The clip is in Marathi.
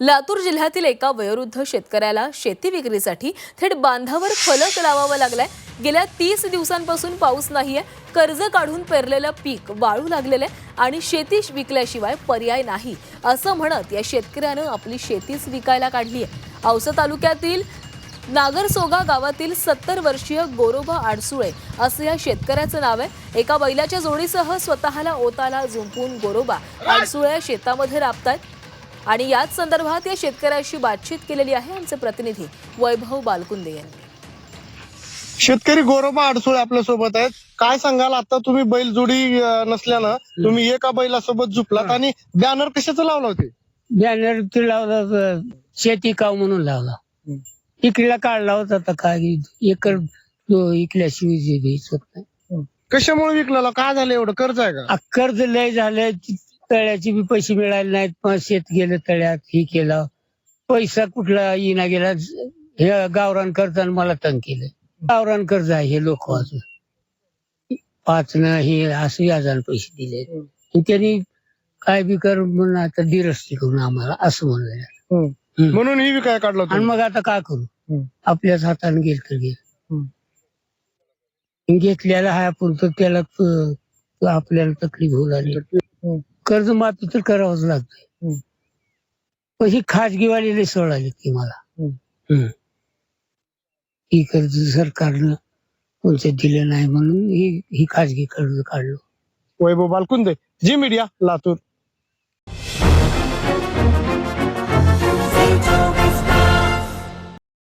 लातूर जिल्ह्यातील एका वयोवृद्ध शेतकऱ्याला शेती विक्रीसाठी थेट बांधावर फलक लावावा लागलाय. गेल्या तीस दिवसांपासून पाऊस नाहीये. कर्ज काढून पेरलेलं पीक वाळू लागलेलं आहे आणि शेती विकल्याशिवाय पर्याय नाही असं म्हणत या शेतकऱ्यानं आपली शेतीच विकायला काढली आहे औसा तालुक्यातील नागरसोगा गावातील सत्तर वर्षीय गोरोबा आडसुळे असं या शेतकऱ्याचं नाव आहे. एका बैलाच्या जोडीसह स्वतःला ओताला झुंपून गोरोबा आडसुळे शेतामध्ये राबतायत. आणि याच संदर्भात या शेतकऱ्याशी बातचीत केलेली आहे आमचे प्रतिनिधी वैभव बालकुंदे यांनी. शेतकरी गोरोबा अडसुळे आपल्यासोबत आहेत. काय सांगाल? आता तुम्ही बैलजोडी अं, नसल्यानं तुम्ही एका बैलासोबत झुपलात आणि बॅनर कशाचं लावलं होते? बॅनर ते लावला होता, शेती काव म्हणून लावला. इकडला काढला होता आता काय एकर दो- इकल्याशिवाय जे द्यायचं होत नाही. कशामुळे विकलेला? काय झालं एवढं? कर्ज आहे का? आ, कर्ज लय झालं तळ्याचे बी पैसे मिळाले नाहीत. पण शेत गेलं तळ्यात हे केलं. पैसा कुठला येईना गेला. हे गावरान कर्जानं मला तंग केलं. गावरान कर्ज आहे हे लोक पाच न हे असं व्याजानं पैसे दिले. त्यांनी काय बी कर म्हणून आता दिरस्ती करून आम्हाला असं म्हणलं. म्हणून ही विकाय काढलं आणि मग आता काय करू. आपल्याच हाताने गेल तर गेल. घेतलेला आपण तर त्याला आपल्याला तकलीफ होऊ लागली. कर्जमाफी तर करावंच हम्म. पण ही खाजगीवाली सोडाली ती मला. ही कर्ज सरकारनं कोणत्या दिलं नाही म्हणून ही ही खाजगी कर्ज काढलं. Vaibhav Balkunde Zee Media Latur.